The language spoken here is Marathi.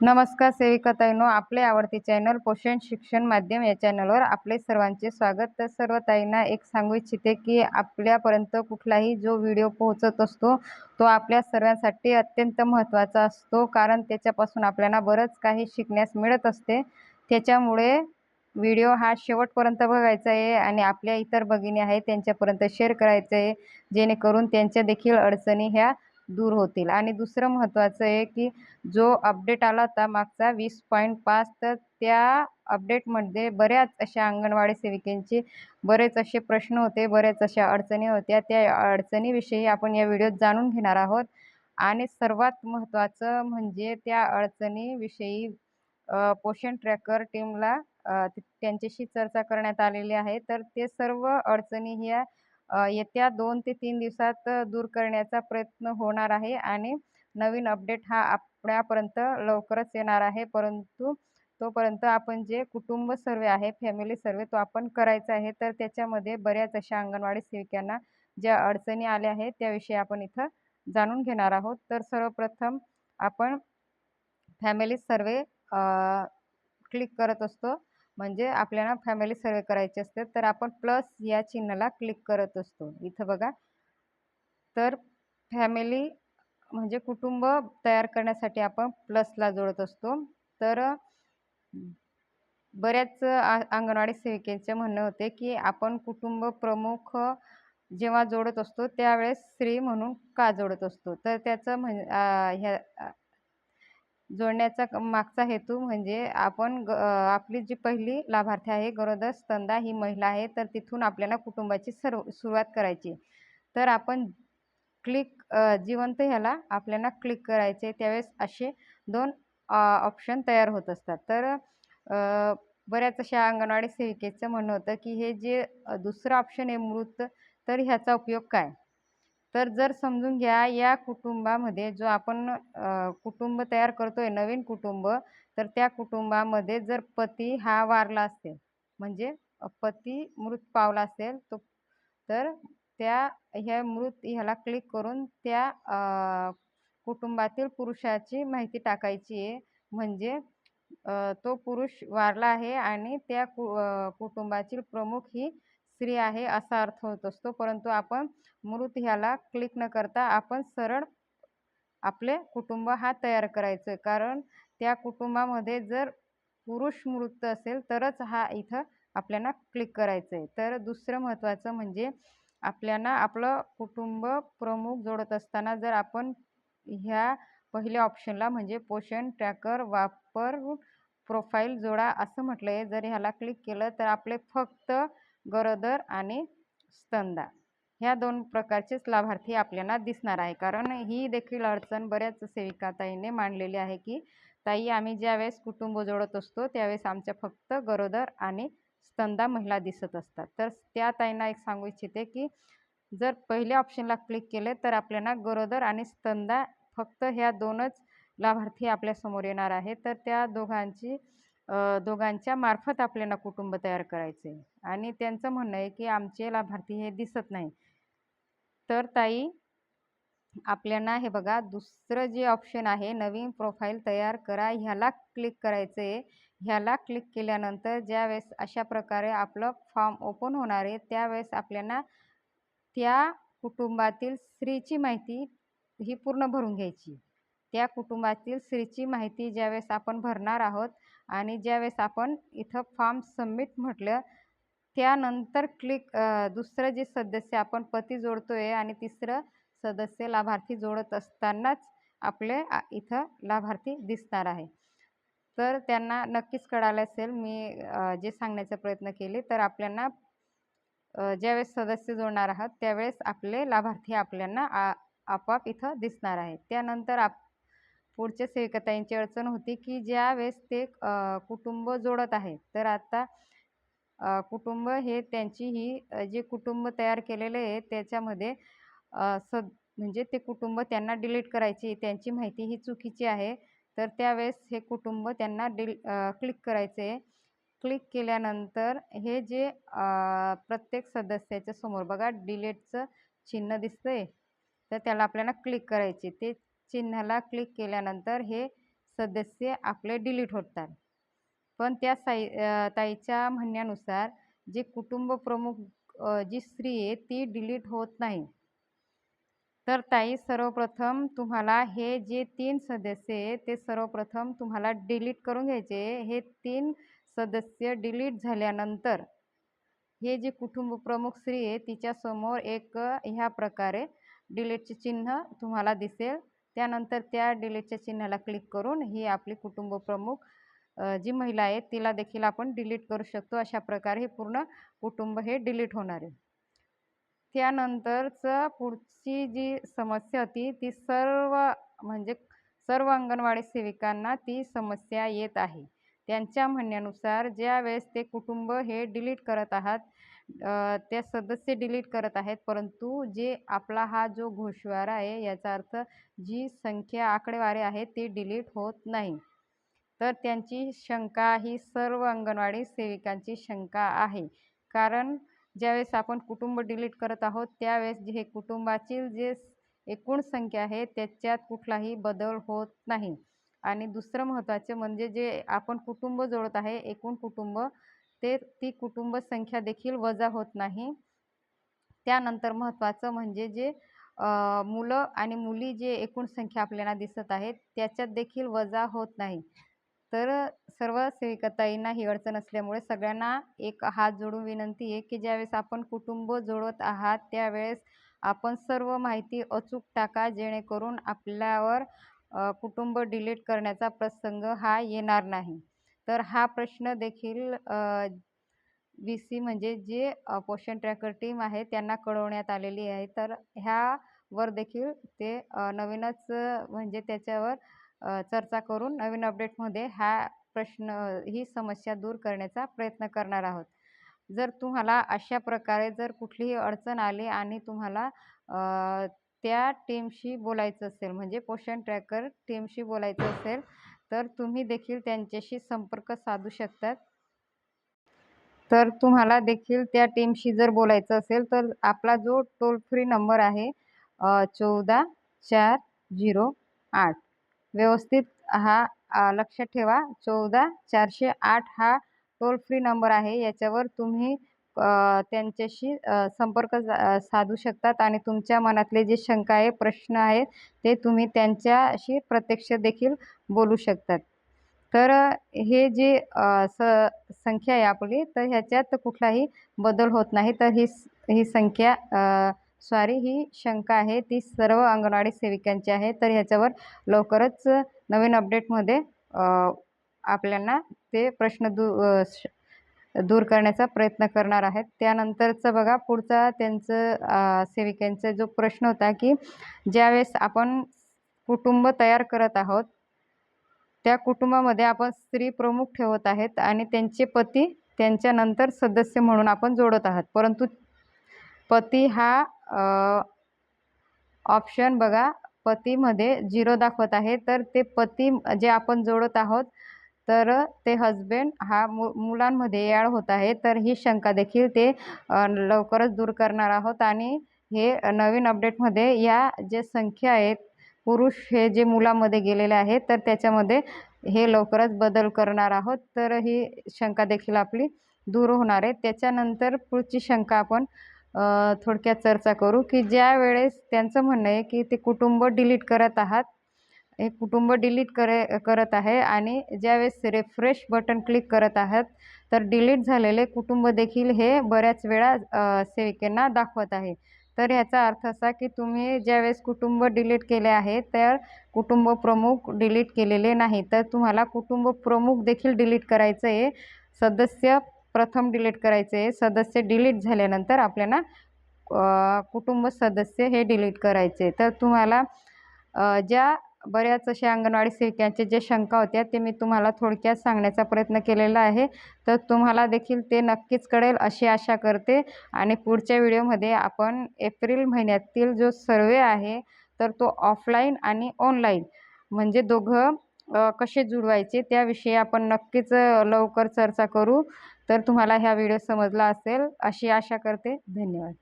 नमस्कार सेविकाताईनो आपले आवडते चॅनल पोषण शिक्षण माध्यम या चॅनलवर आपले सर्वांचे स्वागत. तर सर्व ताईंना एक सांगू इच्छिते की आपल्यापर्यंत कुठलाही जो व्हिडिओ पोहोचत असतो तो आपल्या सर्वांसाठी अत्यंत महत्त्वाचा असतो. कारण त्याच्यापासून आपल्याला बरंच काही शिकण्यास मिळत असते. त्याच्यामुळे व्हिडिओ हा शेवटपर्यंत बघायचा आहे आणि आपल्या इतर भगिनी आहेत त्यांच्यापर्यंत शेअर करायचं आहे. जेणेकरून त्यांच्या देखील अडचणी ह्या दूर होतील. आणि दुसरं महत्त्वाचं आहे की जो अपडेट आला होता मागचा वीस पॉईंट पाच तर त्या अपडेटमध्ये बऱ्याच अशा अंगणवाडी सेविकेंचे बरेच असे प्रश्न होते बऱ्याच अशा अडचणी होत्या. त्या अडचणीविषयी आपण या व्हिडिओत जाणून घेणार आहोत. आणि सर्वात महत्त्वाचं म्हणजे त्या अडचणीविषयी पोषण ट्रॅकर टीमला त्यांच्याशी चर्चा करण्यात आलेली आहे. तर ते सर्व अडचणी ह्या येत्या दोन ते तीन दिवसात दूर करण्याचा प्रयत्न होणार आहे आणि नवीन अपडेट हा आपल्यापर्यंत लवकरच येणार आहे. परंतु तोपर्यंत आपण जे कुटुंब सर्वे आहे फॅमिली सर्वे तो आपण करायचा आहे. तर त्याच्यामध्ये बऱ्याच अशा अंगणवाडी सेविकांना ज्या अडचणी आल्या आहेत त्याविषयी आपण इथं जाणून घेणार आहोत. तर सर्वप्रथम आपण फॅमिली सर्वे क्लिक करत असतो. म्हणजे आपल्याला फॅमिली सर्वे करायचे असते तर आपण प्लस या चिन्हाला क्लिक करत असतो. इथं बघा. तर फॅमिली म्हणजे कुटुंब तयार करण्यासाठी आपण प्लसला जोडत असतो. तर बऱ्याच अंगणवाडी सेविकेचे म्हणणं होते की आपण कुटुंब प्रमुख जेव्हा जोडत असतो त्यावेळेस स्त्री म्हणून का जोडत असतो? तर त्याचं म्हण ह्या जोडण्याचा मागचा हेतू म्हणजे आपण आपली जी पहिली लाभार्थी आहे गरोदर स्तंदा ही महिला आहे तर तिथून आपल्याला कुटुंबाची सर्व सुरुवात करायची. तर आपण क्लिक जिवंत ह्याला आपल्याला क्लिक करायचे. त्यावेळेस असे दोन ऑप्शन तयार होत असतात. तर बऱ्याच अशा अंगणवाडी सेविकेचं म्हणणं होतं की हे जे दुसरं ऑप्शन आहे मृत तर ह्याचा उपयोग काय? तर जर समजून घ्या या कुटुंबामध्ये जो आपण कुटुंब तयार करतो आहे नवीन कुटुंब तर त्या कुटुंबामध्ये जर पती हा वारला असेल म्हणजे पती मृत पावला असेल तो तर त्या ह्या मृत ह्याला क्लिक करून त्या कुटुंबातील पुरुषाची माहिती टाकायची आहे. म्हणजे तो पुरुष वारला आहे आणि त्या कु कुटुंबातील प्रमुख ही स्त्री आहे असा अर्थ होत असतो. परंतु आपण मृत ह्याला क्लिक न करता आपण सरळ आपले कुटुंब हा तयार करायचं कारण त्या कुटुंबामध्ये जर पुरुष मृत असेल तरच हा इथं आपल्याला क्लिक करायचं आहे तर दुसरं महत्त्वाचं म्हणजे आपल्याला आपलं कुटुंब प्रमुख जोडत असताना जर आपण ह्या पहिल्या ऑप्शनला म्हणजे पोषण ट्रॅकर वापर प्रोफाईल जोडा असं म्हटलं आहे जर ह्याला क्लिक केलं तर आपले फक्त गरोदर आणि स्तनदा. ह्या दोन प्रकारचेच लाभार्थी आपल्याला दिसणार आहे. कारण ही देखील अडचण बऱ्याच सेविका ताईने मांडलेली आहे की ताई आम्ही ज्यावेळेस कुटुंब जोडत असतो त्यावेळेस आमच्या फक्त गरोदर आणि स्तनदा महिला दिसत असतात. तर त्या ताईंना एक सांगू इच्छिते की जर पहिल्या ऑप्शनला क्लिक केले तर आपल्याला गरोदर आणि स्तनदा फक्त ह्या दोनच लाभार्थी आपल्यासमोर येणार आहे. तर त्या दोघांची दोघांच्या मार्फत आपल्याला कुटुंब तयार करायचे आहे आणि त्यांचं म्हणणं आहे की आमचे लाभार्थी हे दिसत नाही तर ताई आपल्याला हे बघा दुसरं जे ऑप्शन आहे नवीन प्रोफाईल तयार करा ह्याला क्लिक करायचं आहे ह्याला क्लिक केल्यानंतर ज्यावेळेस अशा प्रकारे आपलं फॉर्म ओपन होणार आहे त्यावेळेस आपल्याला त्या कुटुंबातील स्त्रीची माहिती ही पूर्ण भरून घ्यायची. त्या कुटुंबातील स्त्रीची माहिती ज्यावेळेस आपण भरणार आहोत आणि ज्यावेळेस आपण इथं फॉर्म सबमिट म्हटलं त्यानंतर क्लिक दुसरं जे सदस्य आपण पती जोडतोय आणि तिसरं सदस्य लाभार्थी जोडत असतानाच आपले इथं लाभार्थी दिसणार आहे. तर त्यांना नक्कीच कळालं असेल मी जे सांगण्याचा प्रयत्न केले तर आपल्याला ज्यावेळेस सदस्य जोडणार आहात त्यावेळेस आपले लाभार्थी आपल्याला आपाप इथं दिसणार आहे त्यानंतर आप पुढच्या सेविकाताईंची अडचण होती की ज्या वेळेस ते कुटुंब जोडत आहे तर आता कुटुंब हे त्यांची ही जे कुटुंब तयार केलेले आहे त्याच्यामध्ये सद म्हणजे ते कुटुंब त्यांना डिलीट करायची त्यांची माहिती ही चुकीची आहे तर त्यावेळेस हे कुटुंब त्यांना डिल क्लिक करायचे आहे. क्लिक केल्यानंतर हे जे प्रत्येक सदस्याच्या समोर बघा डिलेटचं चिन्ह दिसतंय तर त्याला आपल्याला क्लिक करायचे ते चिन्हाला क्लिक केल्यानंतर हे सदस्य आपले डिलीट होतात. पण त्या साई ताईच्या म्हणण्यानुसार जे कुटुंब प्रमुख जी स्त्री आहे ती डिलीट होत नाही. तर ताई सर्वप्रथम तुम्हाला हे जे तीन सदस्य आहे ते सर्वप्रथम तुम्हाला डिलीट करून घ्यायचे. हे तीन सदस्य डिलीट झाल्यानंतर हे जे कुटुंब प्रमुख स्त्री आहे तिच्यासमोर एक ह्या प्रकारे डिलीटचे चिन्ह तुम्हाला दिसेल. त्यानंतर त्या डिलीटच्या चिन्हाला क्लिक करून ही आपली कुटुंब प्रमुख जी महिला आहे तिला देखील आपण डिलीट करू शकतो. अशा प्रकारे हे पूर्ण कुटुंब हे डिलीट होणार आहे. त्यानंतरचं पुढची जी समस्या होती ती सर्व म्हणजे सर्व अंगणवाडी सेविकांना ती समस्या येत आहे. त्यांच्या म्हणण्यानुसार ज्यावेळेस ते कुटुंब हे डिलीट करत आहात त्या सदस्य डिलीट करत आहेत. परंतु जे आपला हा जो घोषवारा आहे याचा अर्थ जी संख्या आकडेवारी आहे ती डिलीट होत नाही. तर त्यांची शंका ही सर्व अंगणवाडी सेविकांची शंका आहे. कारण ज्यावेळेस आपण कुटुंब डिलीट करत आहोत त्यावेळेस जे हे कुटुंबातील जे एकूण संख्या आहे त्याच्यात कुठलाही बदल होत नाही. आणि दुसरं महत्त्वाचे म्हणजे जे आपण कुटुंब जोडत आहे एकूण कुटुंब ते ती कुटुंब संख्या देखील वजा होत नाही. त्यानंतर महत्त्वाचं म्हणजे जे मुलं आणि मुली जे एकूण संख्या आपल्याला दिसत आहेत त्याच्यात देखील वजा होत नाही. तर सर्व सेविकाताईंना ही अडचण असल्यामुळे सगळ्यांना एक हात जोडून विनंती आहे की ज्यावेळेस आपण कुटुंब जोडत आहात त्यावेळेस आपण सर्व माहिती अचूक टाका जेणेकरून आपल्यावर कुटुंब डिलीट करण्याचा प्रसंग हा येणार नाही. तर हा प्रश्न देखील बी सी म्हणजे जे पोषण ट्रॅकर टीम आहे त्यांना कळवण्यात आलेली आहे. तर ह्यावर देखील ते नवीनच म्हणजे त्याच्यावर चर्चा करून नवीन अपडेटमध्ये हा प्रश्न ही समस्या दूर करण्याचा प्रयत्न करणार आहोत. जर तुम्हाला अशा प्रकारे जर कुठलीही अडचण आली आणि तुम्हाला त्या टीमशी बोलायचं असेल म्हणजे पोषण ट्रॅकर टीमशी बोलायचं असेल तर तुम्ही देखील त्यांच्याशी संपर्क साधू शकतात. तर तुम्हाला देखील त्या टीमशी जर बोलायचं असेल तर आपला जो टोल फ्री नंबर आहे चौदा चार झिरो आठ. व्यवस्थित हा लक्षात ठेवा. चौदा चारशे आठ हा टोल फ्री नंबर आहे. याच्यावर तुम्ही त्यांच्याशी संपर्क साधू शकतात आणि तुमच्या मनातले जे शंका आहे प्रश्न आहेत ते तुम्ही त्यांच्याशी प्रत्यक्ष देखील बोलू शकतात. तर हे जे स संख्या आहे आपली तर ह्याच्यात कुठलाही बदल होत नाही. तर ही ही संख्या सॉरी ही शंका आहे ती सर्व अंगणवाडी सेविकांची आहे. तर ह्याच्यावर लवकरच नवीन अपडेटमध्ये आपल्याला ते प्रश्न दू दूर करण्याचा प्रयत्न करणार आहेत. त्यानंतरचं बघा पुढचा त्यांचं सेविकांचा जो प्रश्न होता की ज्यावेळेस आपण कुटुंब तयार करत आहोत त्या कुटुंबामध्ये आपण स्त्री प्रमुख ठेवत आहेत आणि त्यांचे पती त्यांच्यानंतर सदस्य म्हणून आपण जोडत आहात. परंतु पती हा ऑप्शन बघा पतीमध्ये झिरो दाखवत आहे. तर ते पती जे आपण जोडत आहोत तर ते हजबेंड हा मु मुलांमध्ये याळ होत आहे. तर ही शंका देखील ते लवकरच दूर करणार आहोत. आणि हे नवीन अपडेटमध्ये या जे संख्या आहेत पुरुष हे जे मुलामध्ये गेलेले आहेत तर त्याच्यामध्ये हे लवकरच बदल करणार आहोत. तर ही शंका देखील आपली दूर होणार आहे. त्याच्यानंतर पुढची शंका आपण थोडक्यात चर्चा करू की ज्या वेळेस त्यांचं म्हणणं आहे की ते कुटुंब डिलीट करत आहात हे कुटुंब डिलीट करे करत आहे आणि ज्यावेळेस रिफ्रेश बटन क्लिक करत आहात तर डिलीट झालेले कुटुंब देखील हे बऱ्याच वेळा सेविकेंना दाखवत आहे. तर ह्याचा अर्थ असा की तुम्ही ज्यावेळेस कुटुंब डिलीट केले आहे तर कुटुंब प्रमुख डिलीट केलेले नाही. तर तुम्हाला कुटुंब प्रमुख देखील डिलीट करायचं आहे. सदस्य प्रथम डिलीट करायचे आहे. सदस्य डिलीट झाल्यानंतर आपल्याला कुटुंब सदस्य हे डिलीट करायचे तर तुम्हाला ज्या बऱ्याच अशा अंगणवाडी सेविकांचे जे शंका होत्या ते मी तुम्हाला थोडक्यात सांगण्याचा प्रयत्न केलेला आहे. तर तुम्हाला देखील ते नक्कीच कळेल अशी आशा करते. आणि पुढच्या व्हिडिओमध्ये आपण एप्रिल महिन्यातील जो सर्वे आहे तर तो ऑफलाईन आणि ऑनलाईन म्हणजे दोघं कसे जुळवायचे त्याविषयी आपण नक्कीच लवकर चर्चा करू. तर तुम्हाला ह्या व्हिडिओ समजला असेल अशी आशा करते. धन्यवाद.